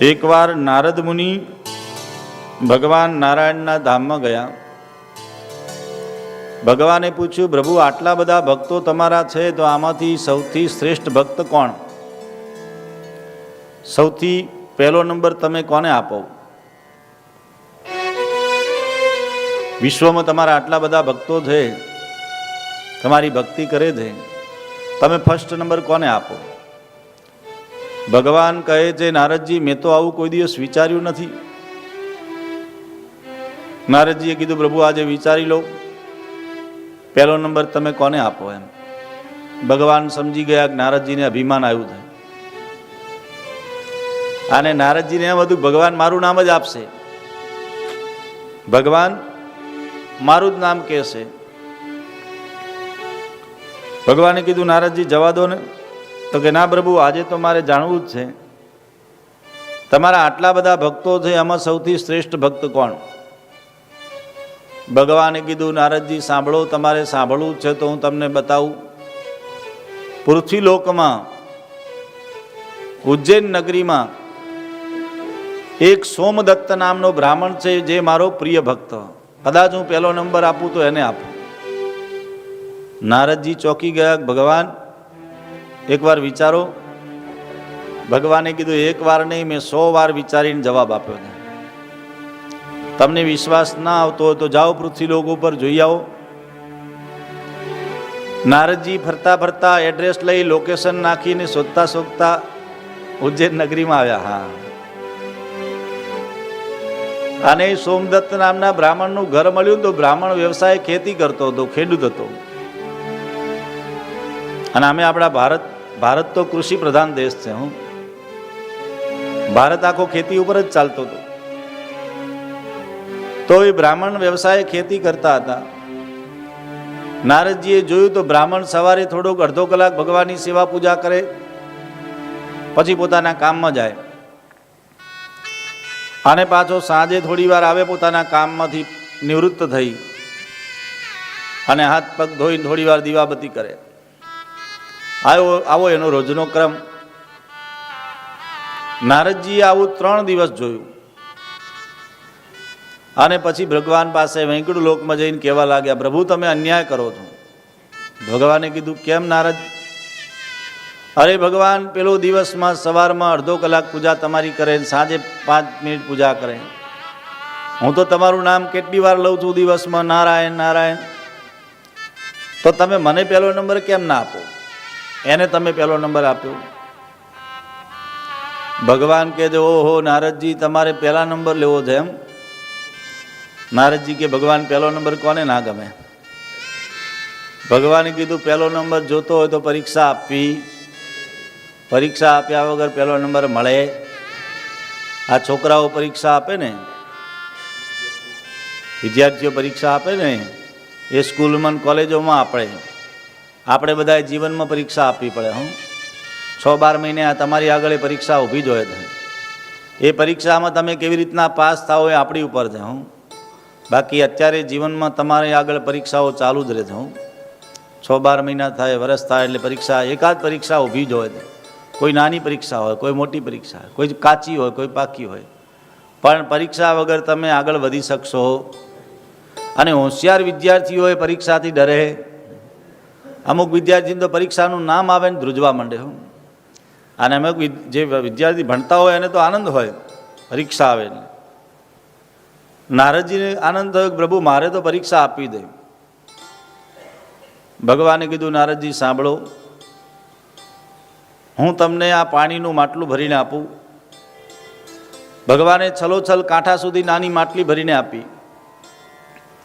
એકવાર નારદ મુનિ ભગવાન નારાયણના ધામમાં ગયા. ભગવાને પૂછ્યું, પ્રભુ, આટલા બધા ભક્તો તમારા છે તો આમાંથી સૌથી શ્રેષ્ઠ ભક્ત કોણ? સૌથી પહેલો નંબર તમે કોને આપો? વિશ્વમાં તમારા આટલા બધા ભક્તો છે, તમારી ભક્તિ કરે છે. તમે ફર્સ્ટ નંબર કોને આપો? ભગવાન કહે છે, નારદજી, મેં તો આવું કોઈ દિવસ વિચાર્યું નથી. નારદજીએ કીધું, પ્રભુ, આજે વિચારી લો. પહેલો નંબર તમે કોને આપો એમ? ભગવાન સમજી ગયા કે નારદજીને અભિમાન આવ્યું છે અને નારદજીને એમ હતું ભગવાન મારું નામ જ આપશે. ભગવાન મારું જ નામ કહેશે. ભગવાને કીધું, નારદજી, જવા દો ને. તો કે, ના પ્રભુ, આજે તો મારે જાણવું જ છે. તમારા આટલા બધા ભક્તો છે, એમાં સૌથી શ્રેષ્ઠ ભક્ત કોણ? ભગવાને કીધું, નારદજી, સાંભળો, તમારે સાંભળવું છે, તો હું તમને બતાવું. પૃથ્વી લોકમાં, ઉજ્જૈન નગરીમાં, એક સોમદત્ત નામનો બ્રાહ્મણ છે, જે મારો પ્રિય ભક્ત. કદાચ હું પહેલો નંબર આપું તો એને આપું. નારદજી ચોકી ગયા, ભગવાન એકવાર વિચારો. ભગવાને કીધું એક વાર નહીં, મેં સો વાર વિચારીને જવાબ આપ્યો છે. તમને વિશ્વાસ ના આવતો હોય તો જાઓ પૃથ્વી લોક ઉપર, જોઈ આવો. નારદજી ફરતા ફરતા એડ્રેસ લઈ લોકેશન નાખીને શોધતા શોધતા ઉજ્જૈન નગરીમાં આવ્યા. હા. અને સોમદત્ત નામના બ્રાહ્મણનું ઘર મળ્યું તો બ્રાહ્મણ વ્યવસાય ખેતી કરતો હતો, ખેડૂત હતો. અને અમે આપણા ભારત ભારત તો કૃષિ પ્રધાન દેશ છે, હું. ભારત આખો ખેતી ઉપર જ ચાલતો હતો. તો એ બ્રાહ્મણ વ્યવસાય ખેતી કરતા હતા. નારદજીએ જોયું તો બ્રાહ્મણ સવારે થોડોક અડધો કલાક ભગવાનની સેવા પૂજા કરે, પછી પોતાના કામમાં જાય. અને પાછો સાંજે થોડી વાર આવે પોતાના કામમાંથી નિવૃત્ત થઈ. અને હાથ પગ ધોઈને થોડી વાર દીવાબત્તી કરે. આવો આવો એનો રોજનો ક્રમ. નારદજીએ આવું ત્રણ દિવસ જોયું. અને પછી ભગવાન પાસે વેંકટ લોકમાં જઈને કહેવા લાગ્યા, પ્રભુ, તમે અન્યાય કરો છો. ભગવાને કીધું, કેમ નારદ? અરે ભગવાન, પેલો દિવસમાં સવારમાં અડધો કલાક પૂજા તમારી કરે સાંજે પાંચ મિનિટ પૂજા કરે. હું તો તમારું નામ કેટલી વાર લઉં છું દિવસમાં? નારાયણ નારાયણ. તો તમે મને પહેલો નંબર કેમ ના આપો? એને તમે પહેલો નંબર આપ્યો. ભગવાન કહે છે ઓહો, નારદજી, તમારે પહેલા નંબર લેવો છે એમ. નારદજી કે, ભગવાન, પહેલો નંબર કોને ના ગમે? ભગવાને કીધું, પહેલો નંબર જોતો હોય તો પરીક્ષા આપવી. પરીક્ષા આપ્યા વગર પહેલો નંબર મળે. આ છોકરાઓ પરીક્ષા આપે ને? વિદ્યાર્થીઓ પરીક્ષા આપે ને? એ સ્કૂલમાં કોલેજોમાં આપણે. આપણે બધાએ જીવનમાં પરીક્ષા આપવી પડે, હું? છ બાર મહિને આ તમારી આગળ એ પરીક્ષા ઊભી જોઈએ છે. એ પરીક્ષામાં તમે કેવી રીતના પાસ થાઓ એ આપણી ઉપર છે, હું? બાકી અત્યારે જીવનમાં તમારી આગળ પરીક્ષાઓ ચાલુ જ રહે છે હું? છ બાર મહિના થાય, વરસ થાય એટલે પરીક્ષા, એકાદ પરીક્ષા ઊભી જ હોય કોઈ નાની પરીક્ષા હોય, કોઈ મોટી પરીક્ષા હોય કોઈ કાચી હોય, કોઈ પાકી હોય. પણ પરીક્ષા વગર તમે આગળ વધી શકશો. અને હોશિયાર વિદ્યાર્થીઓએ પરીક્ષાથી ડરે. અમુક વિદ્યાર્થીને તો પરીક્ષાનું નામ આવે ને ધ્રુજવા માંડે હું. અને અમુક જે વિદ્યાર્થી ભણતા હોય એને તો આનંદ હોય, પરીક્ષા આવે એટલે. નારદજીને આનંદ થયો કે પ્રભુ મારે તો પરીક્ષા આપી દે. ભગવાને કીધું, નારદજી, સાંભળો. હું તમને આ પાણીનું માટલું ભરીને આપું. ભગવાને છલોછલ કાંઠા સુધી નાની માટલી ભરીને આપી.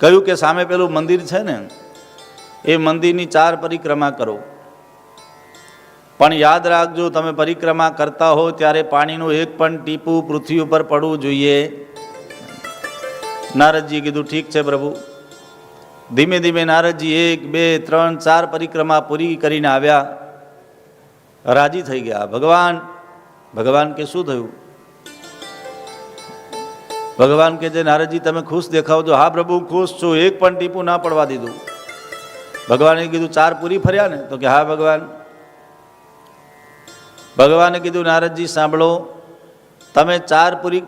કહ્યું કે સામે પેલું મંદિર છે ને એ મંદિરની ચાર પરિક્રમા કરો. પણ યાદ રાખજો, તમે પરિક્રમા કરતા હો ત્યારે પાણીનું એક પણ ટીપું પૃથ્વી ઉપર પડવું જોઈએ. નારદજીએ કીધું, ઠીક છે પ્રભુ. ધીમે ધીમે નારદજી એક, બે, ત્રણ, ચાર પરિક્રમા પૂરી કરીને આવ્યા. રાજી થઈ ગયા. ભગવાન ભગવાન કે શું થયું? ભગવાન કે જે નારદજી, તમે ખુશ દેખાવ છો હા પ્રભુ, ખુશ છું. એક પણ ટીપું ના પડવા દીધું. ભગવાને કીધું, ચાર પૂરી ફર્યા ને? તો કે, હા, ભગવાન. ભગવાને કીધું, નારદજી, સાંભળો, તમે ચાર પૂરી,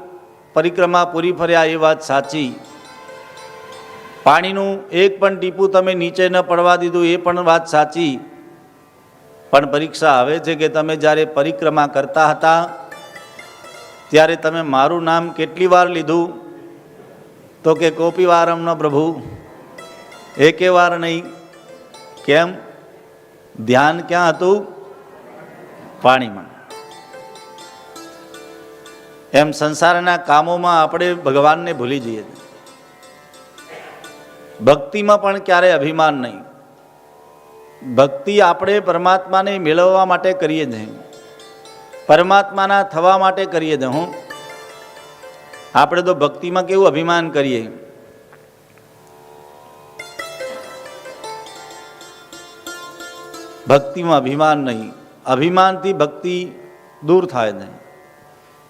પરિક્રમા પૂરી ફર્યા એ વાત સાચી. પાણીનું એક પણ ટીપું તમે નીચે ન પડવા દીધું એ પણ વાત સાચી. પણ પરીક્ષા આવે છે કે તમે જ્યારે પરિક્રમા કરતા હતા, ત્યારે તમે મારું નામ કેટલી વાર લીધું? તો કે, કોપી વારમ ન પ્રભુ, એકે વાર નહીં. કેમ? ધ્યાન ક્યાં હતું? પાણીમાં. એમ સંસારના કામોમાં આપણે ભગવાનને ભૂલી જઈએ. ભક્તિમાં પણ ક્યારે અભિમાન નહીં. ભક્તિ આપણે પરમાત્માને મેળવવા માટે કરીએ છીએ પરમાત્માના થવા માટે કરીએ છીએ હું આપણે તો ભક્તિમાં કેવું અભિમાન કરીએ? ભક્તિમાં અભિમાન નહીં. અભિમાનથી ભક્તિ દૂર થાય નહીં.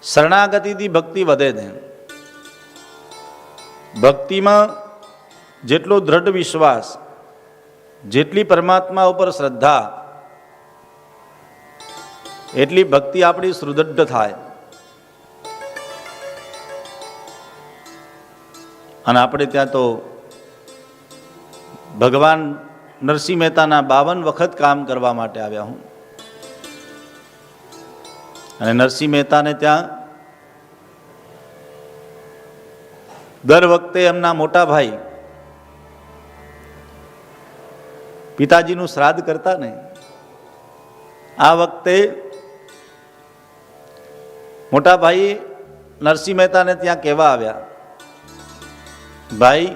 શરણાગતિથી ભક્તિ વધે ને ભક્તિમાં જેટલો દ્રઢ વિશ્વાસ, જેટલી પરમાત્મા ઉપર શ્રદ્ધા, એટલી ભક્તિ આપણી સુદૃઢ થાય. અને આપણે ત્યાં તો ભગવાન નરસિંહ મહેતાના બાવન વખત કામ કરવા માટે આવ્યા હું. અને નરસિંહ મહેતાને ત્યાં દર વખતે એમના મોટા ભાઈ પિતાજીનું શ્રાદ્ધ કરતા ને આ વખતે મોટા ભાઈ નરસિંહ મહેતાને ત્યાં કહેવા આવ્યા, ભાઈ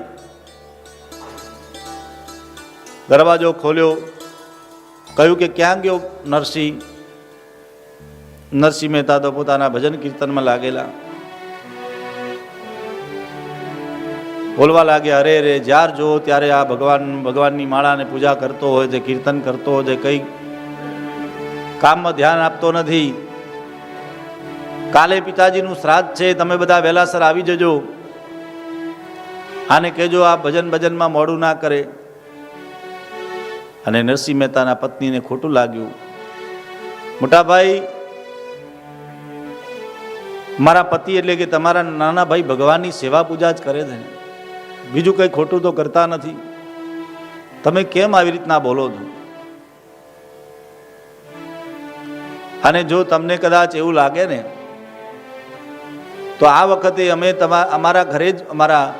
દરવાજો ખોલ્યો, કહ્યું કે ક્યાં ગયો નરસિંહ? નરસિંહ મહેતા તો પોતાના ભજન કીર્તનમાં લાગેલા. બોલવા લાગ્યા, અરે રે જ્યાર જો ત્યારે આ ભગવાન, ભગવાનની માળાને પૂજા કરતો હોય છે કીર્તન કરતો હોય છે કંઈ કામમાં ધ્યાન આપતો નથી. કાલે પિતાજીનું શ્રાદ્ધ છે, તમે બધા વહેલાસર આવી જજો. આને કહેજો, આ ભજન ભજનમાં મોડું ના કરે. અને નરસિંહ મહેતાના પત્નીને ખોટું લાગ્યું. મોટાભાઈ, મારા પતિ એટલે કે તમારા નાના ભાઈ ભગવાનની સેવા પૂજા જ કરે છે. બીજું કંઈ ખોટું તો કરતા નથી. તમે કેમ આવી રીતના બોલો છો? અને જો તમને કદાચ એવું લાગે ને, તો આ વખતે અમે તમા, અમારા ઘરે જ અમારા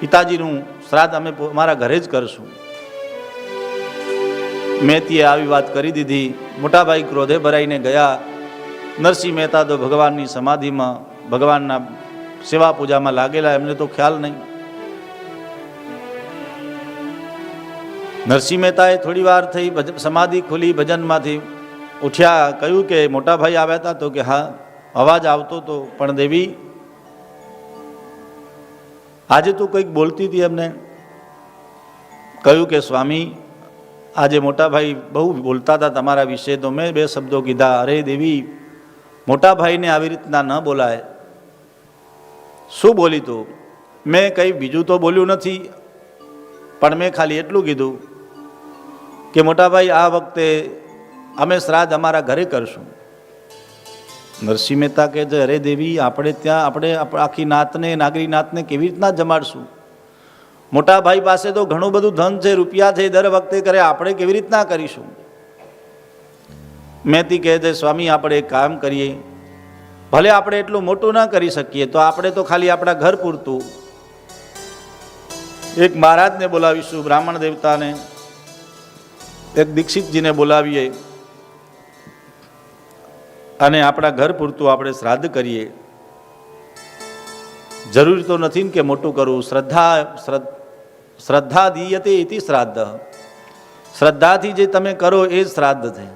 પિતાજીનું શ્રાદ્ધ અમે અમારા ઘરે જ કરશું. મેતીએ આવી વાત કરી દીધી. મોટાભાઈ ક્રોધે ભરાઈને ગયા. નરસિંહ મહેતા તો ભગવાનની સમાધિમાં, ભગવાનના સેવા પૂજામાં લાગેલા, એમને તો ખ્યાલ નહીં. નરસિંહ મહેતાએ થોડી વાર થઈ સમાધિ ખુલી ભજનમાંથી ઉઠ્યા, કહ્યું કે મોટાભાઈ આવ્યા હતા તો કે હા, અવાજ આવતો તો, પણ દેવી, આજે તું કંઈક બોલતી હતી એમને. કહ્યું કે સ્વામી આજે મોટાભાઈ બહુ બોલતા હતા તમારા વિશે, તો મેં બે શબ્દો કીધા, અરે દેવી, મોટાભાઈને આવી રીતના ન બોલાય. શું બોલી તું? મેં કંઈ બીજું તો બોલ્યું નથી, પણ મેં ખાલી એટલું કીધું કે, મોટાભાઈ, આ વખતે અમે શ્રાદ્ધ અમારા ઘરે કરશું. નરસિંહ મહેતા કહે છે, અરે દેવી, આપણે ત્યાં, આપણે આખી નાતને, નાગરી નાતને કેવી રીતના જમાડશું? મોટા ભાઈ પાસે તો ઘણું બધું ધન છે, રૂપિયા છે, દર વખતે કરે, આપણે કેવી રીતના કરીશું? મેતી કહે છે, સ્વામી, આપણે એક કામ કરીએ. ભલે આપણે એટલું મોટું ના કરી શકીએ, તો આપણે તો ખાલી આપણા ઘર પૂરતું. એક મહારાજને બોલાવીશું, બ્રાહ્મણ દેવતાને. એક દીક્ષિતજીને બોલાવીએ. અને આપણા ઘર પૂરતું આપણે શ્રાદ્ધ કરીએ. જરૂરી તો નથી ને કે મોટું કરવું, શ્રદ્ધા, શ્રદ્ધ- શ્રદ્ધા દીયતે ઇતિ શ્રાદ્ધ. શ્રદ્ધાથી જે તમે કરો એ જ શ્રાદ્ધ છે.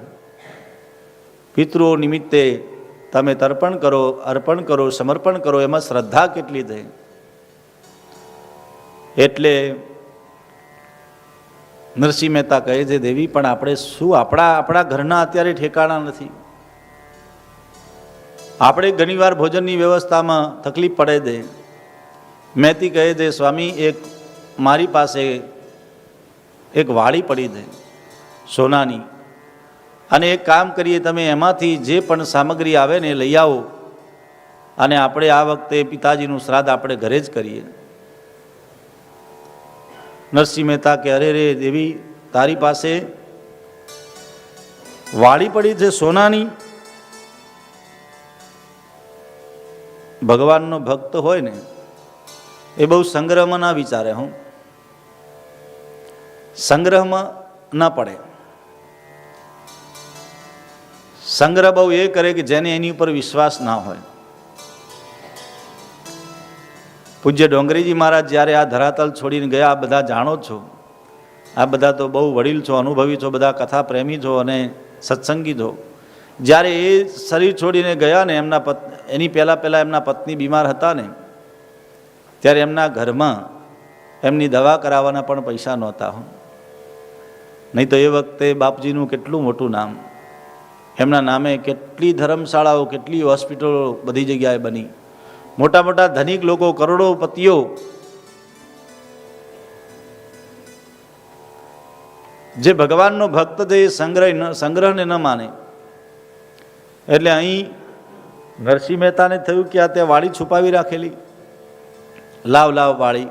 પિતૃઓ નિમિત્તે તમે તર્પણ કરો, અર્પણ કરો, સમર્પણ કરો, એમાં શ્રદ્ધા કેટલી છે? એટલે નરસિંહ મહેતા કહે છે, દેવી, પણ આપણે શું, આપણા આપણા ઘરના અત્યારે ઠેકાણા નથી. આપણે ઘણીવાર ભોજનની વ્યવસ્થામાં તકલીફ પડે દે મહેતી કહે છે, સ્વામી, એક મારી પાસે એક વાડી પડી છે સોનાની. અને એક કામ કરીએ, તમે એમાંથી જે પણ સામગ્રી આવે ને એ લઈ આવો. અને આપણે આ વખતે પિતાજીનું શ્રાદ્ધ આપણે ઘરે જ કરીએ. નરસિંહ મહેતા કે, અરે રે દેવી, તારી પાસે વાળી પડી છે સોનાની. ભગવાનનો ભક્ત હોય ને, એ બહુ સંગ્રહમાં ના વિચારે, હું. સંગ્રહમાં ના પડે. સંગ્રહ બહુ એ કરે કે જેને એની ઉપર વિશ્વાસ ના હોય. પૂજ્ય ડોંગરીજી મહારાજ જ્યારે આ ધરાતલ છોડીને ગયા, આ બધા જાણો છો. આ બધા તો બહુ વડીલ છો, અનુભવી છો, બધા કથા પ્રેમી છો અને સત્સંગી છો. જ્યારે એ શરીર છોડીને ગયા ને, એમના પત, એની પહેલાં પહેલાં એમના પત્ની બીમાર હતા ને, ત્યારે એમના ઘરમાં એમની દવા કરાવવાના પણ પૈસા નહોતા હો. નહીં તો એ વખતે બાપજીનું કેટલું મોટું નામ. એમના નામે કેટલી ધર્મશાળાઓ, કેટલી હોસ્પિટલો બધી જગ્યાએ બની. મોટા મોટા ધનિક લોકો, કરોડોપતિઓ. જે ભગવાનનો ભક્ત છે, એ સંગ્રહ સંગ્રહને ન માને. એટલે અહીં નરસિંહ મહેતાને થયું કે આ તે વાળી છુપાવી રાખેલી. લાવ લાવ વાળી.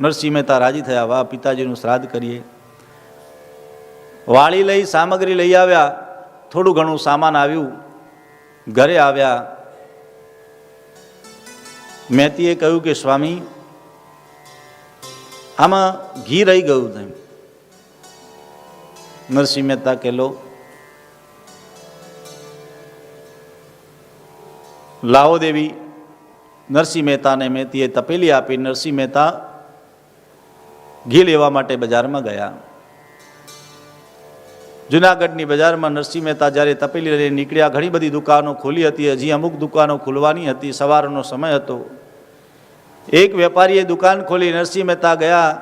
નરસિંહ મહેતા રાજી થયા, વાહ, પિતાજીનું શ્રાદ્ધ કરીએ. વાળી લઈ, સામગ્રી લઈ આવ્યા, થોડું ઘણું સામાન આવ્યું, ઘરે આવ્યા. મહેતીએ કહ્યું કે, સ્વામી, આમાં ઘી રહી ગયું તેમ. નરસિંહ મહેતા કે, લો, લાવો દેવી. નરસિંહ મહેતાને મહેતીએ તપેલી આપી. નરસિંહ મહેતા ઘી લેવા માટે બજારમાં ગયા. જુનાગઢની બજારમાં નરસિંહ મહેતા જ્યારે તપેલી લઈને નીકળ્યા, ઘણી બધી દુકાનો ખુલી હતી, હજી અમુક દુકાનો ખુલવાની હતી, સવારનો સમય હતો. એક વેપારીએ દુકાન ખોલી, નરસિંહ મહેતા ગયા.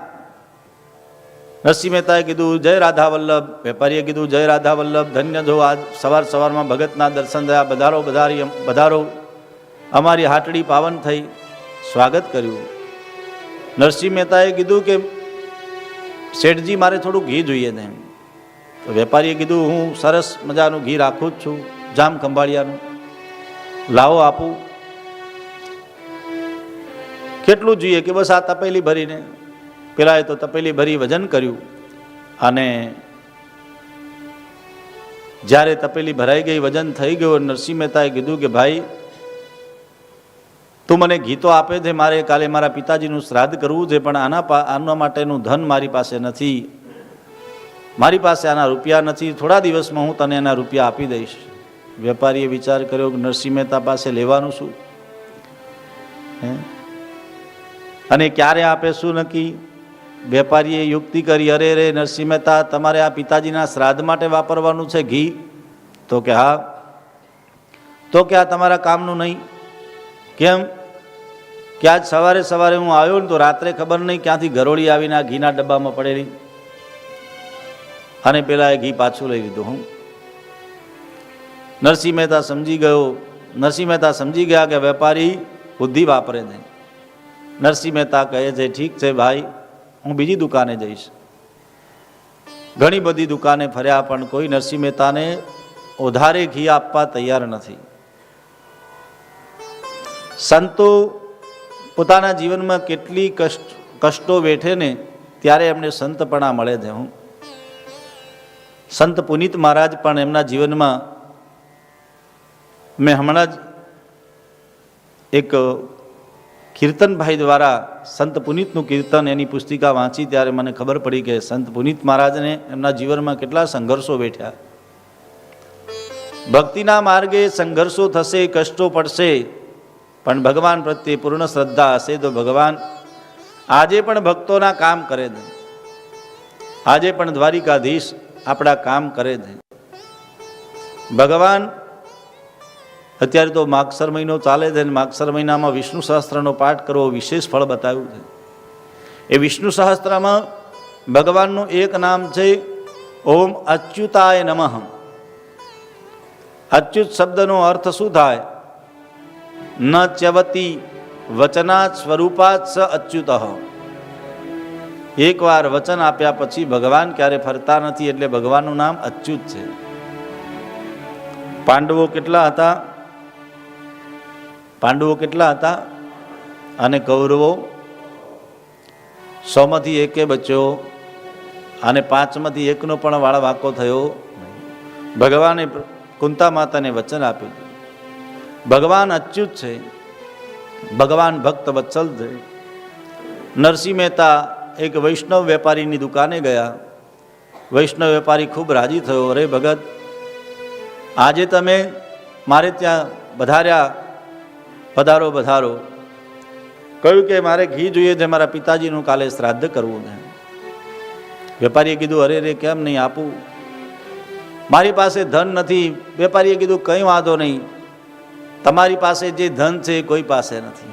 નરસિંહ મહેતાએ કીધું, જય રાધા વલ્લભ વેપારીએ કીધું, જય રાધા વલ્લભ ધન્ય જો આજ સવાર સવારમાં ભગતના દર્શન થયા, બધારો બધારી બધારો અમારી હાટડી પાવન થઈ. સ્વાગત કર્યું. નરસિંહ મહેતાએ કીધું કે, શેઠજી, મારે થોડું ઘી જોઈએ તેમ તો વેપારીએ કીધું, હું સરસ મજાનું ઘી રાખું જ છું, જામ ખંભાળિયાનું. લાવો આપું. કેટલું જોઈએ કે બસ આ તપેલી ભરીને, પેલાએ તો તપેલી ભરી વજન કર્યું. અને જ્યારે તપેલી ભરાઈ ગઈ, વજન થઈ ગયું નરસિંહ મહેતાએ કીધું કે, ભાઈ, તું મને ગીતો આપે છે મારે કાલે મારા પિતાજીનું શ્રાદ્ધ કરવું છે, પણ આના આના માટેનું ધન મારી પાસે નથી. મારી પાસે આના રૂપિયા નથી, થોડા દિવસમાં હું તને એના રૂપિયા આપી દઈશ. વેપારીએ વિચાર કર્યો કે નરસિંહ મહેતા પાસે લેવાનું શું? હે? અને ક્યારે આપે શું નક્કી? વેપારીએ યુક્તિ કરી, અરે રે નરસિંહ મહેતા, તમારે આ પિતાજીના શ્રાદ્ધ માટે વાપરવાનું છે ઘી? તો કે હા. તો કે આ તમારા કામનું નહીં. કેમ? કે આજ સવારે સવારે હું આવ્યો ને તો રાત્રે ખબર નહીં ક્યાંથી ઘરોળી આવીને આ ઘીના ડબ્બામાં પડેલી. અને પેલા એ ઘી પાછું લઈ લીધું હું નરસિંહ મહેતા સમજી ગયો. નરસિંહ મહેતા સમજી ગયા કે વેપારી બુદ્ધિ વાપરે છે નરસિંહ મહેતા કહે છે, ઠીક છે ભાઈ, હું બીજી દુકાને જઈશ. ઘણી બધી દુકાને ફર્યા, પણ કોઈ નરસિંહ મહેતાને ઉધારે ઘી આપવા તૈયાર નથી. સંતો પોતાના જીવનમાં કેટલી કષ્ટ, કષ્ટો વેઠે ને, ત્યારે એમને સંતપણા મળે છે હું સંત પુનિત મહારાજ પણ એમના જીવનમાં મેં હમણાં જ એક કીર્તનભાઈ દ્વારા સંત પુનિતનું કીર્તન એની પુસ્તિકા વાંચી ત્યારે મને ખબર પડી કે સંત પુનિત મહારાજને એમના જીવનમાં કેટલા સંઘર્ષો બેઠ્યા ભક્તિના માર્ગે સંઘર્ષો થશે, કષ્ટો પડશે, પણ ભગવાન પ્રત્યે પૂર્ણ શ્રદ્ધા હશે તો ભગવાન આજે પણ ભક્તોના કામ કરે છે. આજે પણ દ્વારિકાધીશ આપણા કામ કરે છે. ભગવાન, અત્યારે તો માગસર મહિનો ચાલે છે અને માગસર મહિનામાં વિષ્ણુ સહસ્ત્રનો પાઠ કરવો વિશેષ ફળ બતાવ્યું છે. એ વિષ્ણુ સહસ્ત્રમાં ભગવાનનું એક નામ છે, ઓમ અચ્યુતાય નમઃ. અચ્યુત શબ્દનો અર્થ શું થાય? ન ચવતી વચનાત સ્વરૂપાત સ અચ્યુત. એકવાર વચન આપ્યા પછી ભગવાન ક્યારે ફરતા નથી એટલે ભગવાનનું નામ અચ્યુત છે. પાંડવો કેટલા હતા? પાંડવો કેટલા હતા? અને કૌરવો? સોમાંથી એકે બચ્યો અને પાંચમાંથી એકનો પણ વાળ વાંકો થયો. ભગવાને કુંતા માતાને વચન આપ્યું. ભગવાન અચ્યુત છે. ભગવાન ભક્ત વત્સલ છે. નરસિંહ મહેતા એક વૈષ્ણવ વેપારીની દુકાને ગયા. વૈષ્ણવ વેપારી ખૂબ રાજી થયો, અરે ભગત, આજે તમે મારે ત્યાં વધાર્યા, પધારો પધારો. કહ્યું કે મારે ઘી જોઈએ છે, મારા પિતાજીનું કાલે શ્રાદ્ધ કરવું છે. વેપારીએ કીધું, અરે રે, કેમ નહીં આપું? મારી પાસે ધન નથી. વેપારીએ કીધું, કંઈ વાંધો નહીં. તમારી પાસે જે ધન છે એ કોઈ પાસે નથી.